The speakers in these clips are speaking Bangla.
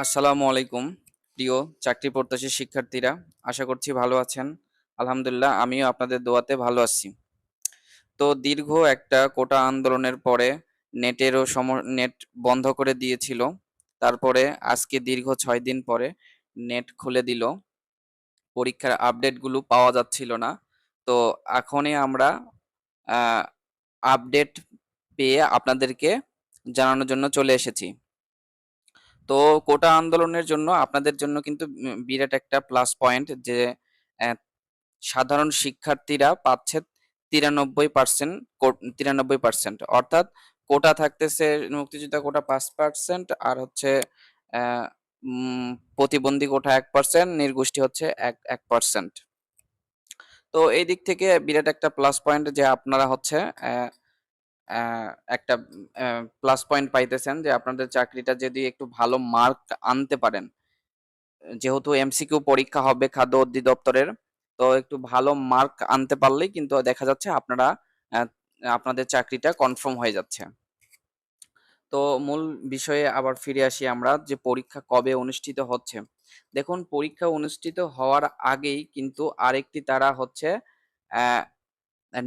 আসসালামু আলাইকুম, প্রিয় চাকরি প্রত্যাশী শিক্ষার্থীরা। আশা করছি ভালো আছেন। আলহামদুলিল্লাহ, আমিও আপনাদের দোয়াতে ভালো আছি। তো দীর্ঘ একটা কোটা আন্দোলনের পরে নেটেরও সম, নেট বন্ধ করে দিয়েছিল। তারপরে আজকে দীর্ঘ ছয় দিন পরে নেট খুলে দিল। পরীক্ষার আপডেটগুলো পাওয়া যাচ্ছিল না। তো এখনই আমরা আপডেট পেয়ে আপনাদেরকে জানানোর জন্য চলে এসেছি। তো কোটা আন্দোলনের জন্য আপনাদের জন্য কিন্তু বিরাট একটা প্লাস পয়েন্ট যে সাধারণ শিক্ষার্থীরা পাচ্ছে তিরানব্বই পার্সেন্ট তিরানব্বই পার্সেন্ট অর্থাৎ কোটা থাকতেছে, মুক্তিযোদ্ধা কোটা পাঁচ পার্সেন্ট আর হচ্ছে প্রতিবন্ধী কোটা এক পার্সেন্ট নির্গোষ্ঠী হচ্ছে এক এক পার্সেন্ট তো এই দিক থেকে বিরাট একটা প্লাস পয়েন্ট যে আপনারা হচ্ছে একটা প্লাস পয়েন্ট পাইতেছেন যে আপনাদের চাকরিটা যদি একটু ভালো মার্ক আনতে পারেন। যেহেতু এমসিকিউ পরীক্ষা হবে খাদ্য অধিদপ্তরের, তো একটু ভালো মার্ক আনতে পারলেই কিন্তু দেখা যাচ্ছে আপনারা আপনাদের চাকরিটা কনফার্ম হয়ে যাচ্ছে। তো মূল বিষয়ে আবার ফিরে আসি আমরা, যে পরীক্ষা কবে অনুষ্ঠিত হচ্ছে। দেখুন, পরীক্ষা অনুষ্ঠিত হওয়ার আগেই কিন্তু আরেকটি তারা হচ্ছে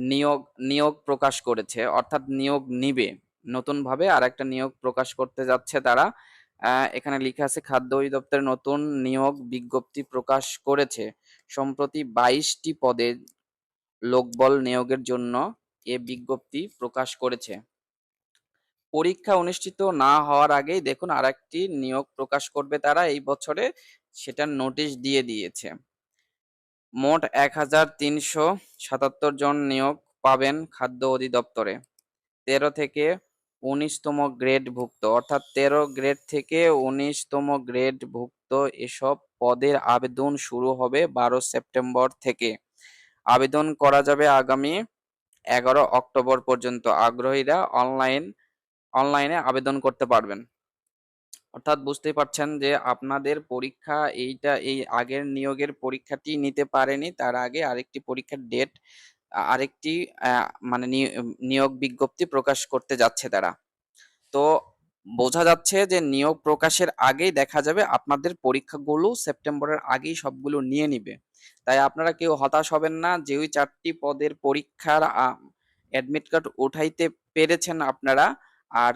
নিয়োগ নিয়োগ প্রকাশ করেছে, অর্থাৎ নিয়োগ নিবে। নতুনভাবে আর একটা নিয়োগ প্রকাশ করতে যাচ্ছে তারা। এখানে লেখা আছে, খাদ্য অধিদপ্তর নতুন নিয়োগ বিজ্ঞপ্তি প্রকাশ করেছে। সম্প্রতি বাইশটি পদে লোকবল নিয়োগের জন্য এ বিজ্ঞপ্তি প্রকাশ করেছে। পরীক্ষা অনুষ্ঠিত না হওয়ার আগেই দেখুন আরেকটি নিয়োগ প্রকাশ করবে তারা। এই বছরে সেটার নোটিশ দিয়ে দিয়েছে। মোট এক হাজার তিনশো সাতাত্তর জন নিয়োগ পাবেন খাদ্য অধিদপ্তরে। তেরো থেকে উনিশতম গ্রেডভুক্ত, অর্থাৎ তেরো গ্রেড থেকে উনিশতম গ্রেডভুক্ত এসব পদের আবেদন শুরু হবে বারো সেপ্টেম্বর থেকে। আবেদন করা যাবে আগামী এগারো অক্টোবর পর্যন্ত। আগ্রহীরা অনলাইন, অনলাইনে আবেদন করতে পারবেন। অর্থাৎ বুঝতেই পারছেন যে আপনাদের পরীক্ষা এইটা, এই আগের নিয়োগের পরীক্ষাটি নিতে পারেনি। তার আগে আরেকটি পরীক্ষার ডেট আরেকটি মানে নিয়োগ বিজ্ঞপ্তি প্রকাশ করতে যাচ্ছে তারা। তো বোঝা যাচ্ছে যে নিয়োগ প্রকাশের আগেই দেখা যাবে আপনাদের পরীক্ষাগুলো সেপ্টেম্বরের আগেই সবগুলো নিয়ে নিবে। তাই আপনারা কেউ হতাশ হবেন না যে ওই চারটি পদের পরীক্ষার অ্যাডমিট কার্ড উঠাইতে পেরেছেন আপনারা। আর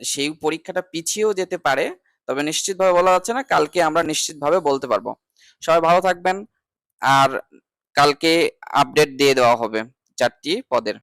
সেই পরীক্ষাটা পিছিয়েও যেতে পারে, তবে নিশ্চিতভাবে বলা যাচ্ছে না, কালকে আমরা নিশ্চিতভাবে বলতে পারব। সবাই ভালো থাকবেন, আর কালকে আপডেট দিয়ে দেওয়া হবে চারটি পদের।